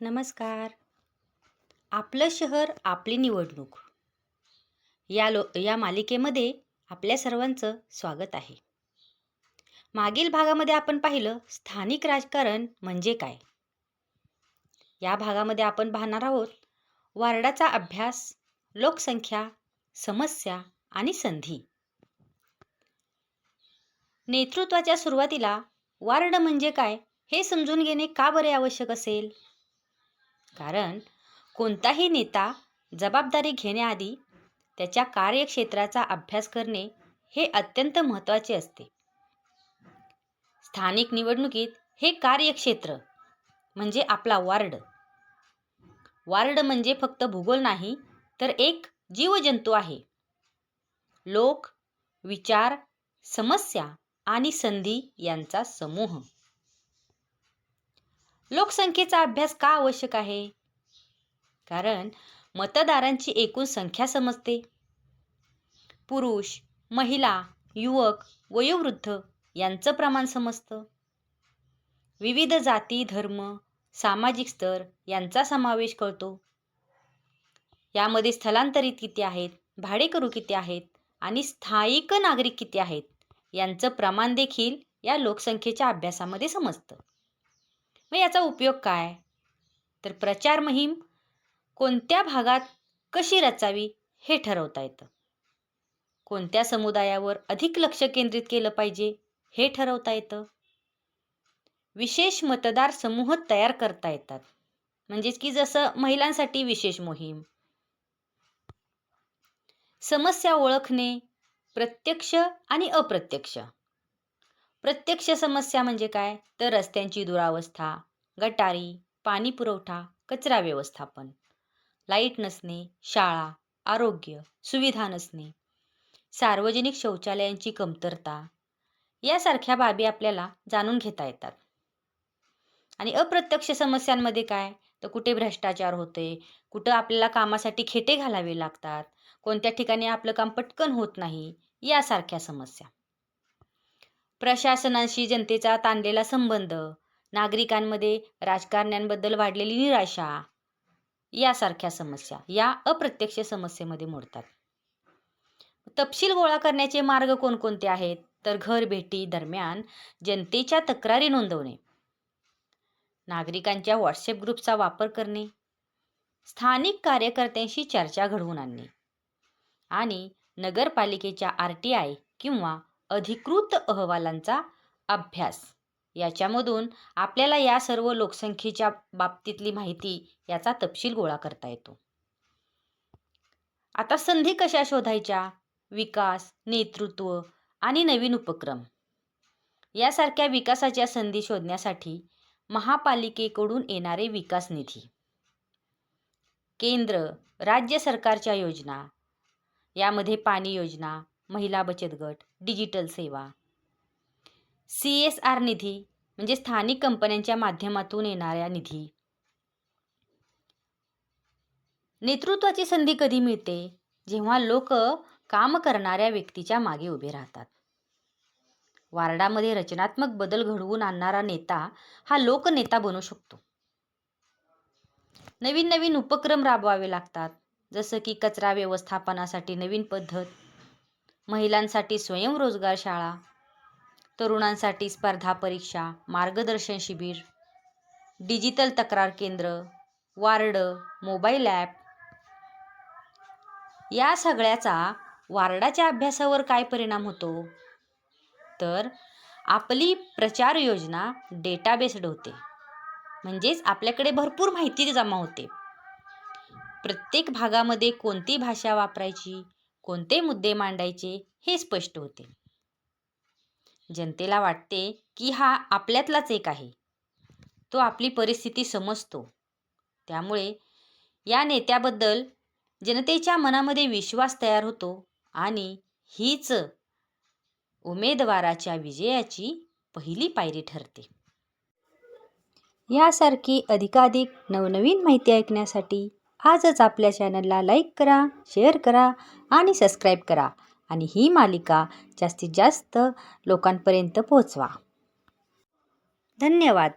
नमस्कार. आपलं शहर आपली निवडणूक. या लो या मालिकेमध्ये आपल्या सर्वांचं स्वागत आहे. मागील भागामध्ये आपण पाहिलं स्थानिक राजकारण म्हणजे काय? या भागामध्ये आपण पाहणार आहोत वार्डाचा अभ्यास लोकसंख्या समस्या आणि संधी. नेतृत्वाच्या सुरुवातीला वार्ड म्हणजे काय हे समजून घेणे का बरे आवश्यक असेल? कारण कोणताही नेता जबाबदारी घेण्याआधी त्याच्या कार्यक्षेत्राचा अभ्यास करणे हे अत्यंत महत्त्वाचे असते. स्थानिक निवडणुकीत हे कार्यक्षेत्र म्हणजे आपला वार्ड. वार्ड म्हणजे फक्त भूगोल नाही तर एक जीवजंतू आहे. लोक विचार समस्या आणि संधी यांचा समूह. लोकसंख्येचा अभ्यास का आवश्यक आहे? कारण मतदारांची एकूण संख्या समजते. पुरुष महिला युवक वयोवृद्ध यांचं प्रमाण समजतं. विविध जाती धर्म सामाजिक स्तर यांचा समावेश कळतो. यामध्ये स्थलांतरित किती आहेत भाडेकरू किती आहेत आणि स्थायिक नागरिक किती आहेत यांचं प्रमाण देखील या लोकसंख्येच्या अभ्यासामध्ये समजतं. मग याचा उपयोग काय? तर प्रचार मोहीम कोणत्या भागात कशी रचावी हे ठरवता येतं. कोणत्या समुदायावर अधिक लक्ष केंद्रित केलं पाहिजे हे ठरवता येतं. विशेष मतदार समूह तयार करता येतात. म्हणजेच की जसं महिलांसाठी विशेष मोहीम. समस्या ओळखणे प्रत्यक्ष आणि अप्रत्यक्ष. प्रत्यक्ष समस्या म्हणजे काय? तर रस्त्यांची दुरावस्था गटारी पाणी पुरवठा कचरा व्यवस्थापन. लाइट नसणे शाळा आरोग्य सुविधा नसणे. सार्वजनिक शौचालयांची कमतरता. यासारख्या बाबी आपल्याला जाणून घेता येतात. आणि अप्रत्यक्ष समस्यांमध्ये काय? तर कुठे भ्रष्टाचार होते? कुठं आपल्याला कामासाठी खेटे घालावे लागतात? कोणत्या ठिकाणी आपलं काम पटकन होत नाही? यासारख्या समस्या. प्रशासनाशी जनतेचा ताणलेला संबंध नागरिकांमध्ये राजकारण्यांबद्दल वाढलेली निराशा यासारख्या समस्या या अप्रत्यक्ष समस्येमध्ये मोडतात. तपशील गोळा करण्याचे मार्ग कोणकोणते आहेत? तर घर भेटी दरम्यान जनतेच्या तक्रारी नोंदवणे नागरिकांच्या व्हॉट्सअप ग्रुपचा वापर करणे स्थानिक कार्यकर्त्यांशी चर्चा घडवून आणणे आणि नगरपालिकेच्या आर टी आय किंवा अधिकृत अहवालांचा अभ्यास. याच्यामधून आपल्याला या सर्व लोकसंख्येच्या बाबतीतली माहिती याचा तपशील गोळा करता येतो. आता संधी कशा शोधायच्या? विकास नेतृत्व आणि नवीन उपक्रम. यासारख्या विकासाच्या संधी शोधण्यासाठी महापालिकेकडून येणारे विकास निधी. केंद्र राज्य सरकारच्या योजना. यामध्ये पाणी योजना महिला बचत गट डिजिटल सेवा. सी एस आर निधी म्हणजे स्थानिक कंपन्यांच्या माध्यमातून येणाऱ्या निधी. नेतृत्वाची संधी कधी मिळते? जेव्हा लोक काम करणाऱ्या व्यक्तीच्या मागे उभे राहतात. वार्डामध्ये रचनात्मक बदल घडवून आणणारा नेता हा लोकनेता बनू शकतो. नवीन नवीन उपक्रम राबवावे लागतात. जसं की कचरा व्यवस्थापनासाठी नवीन पद्धत महिलांसाठी स्वयंरोजगार शाळा तरुणांसाठी स्पर्धा परीक्षा मार्गदर्शन शिबिर डिजिटल तक्रार केंद्र वार्ड मोबाईल ॲप. या सगळ्याचा वार्डाच्या अभ्यासावर काय परिणाम होतो? तर आपली प्रचार योजना डेटाबेस्ड होते. म्हणजेच आपल्याकडे भरपूर माहिती जमा होते. प्रत्येक भागामध्ये कोणती भाषा वापरायची? कोणते मुद्दे मांडायचे हे स्पष्ट होते. जनतेला वाटते की हा आपल्यातलाच एक आहे. तो आपली परिस्थिती समजतो. त्यामुळे या नेत्याबद्दल जनतेच्या मनामध्ये विश्वास तयार होतो आणि हीच उमेदवाराच्या विजयाची पहिली पायरी ठरते. यासारखी अधिकाधिक नवनवीन माहिती ऐकण्यासाठी आजच आपल्या चॅनलला लाईक करा शेअर करा आणि सबस्क्राईब करा. आणि ही मालिका जास्तीत जास्त लोकांपर्यंत पोहोचवा. धन्यवाद.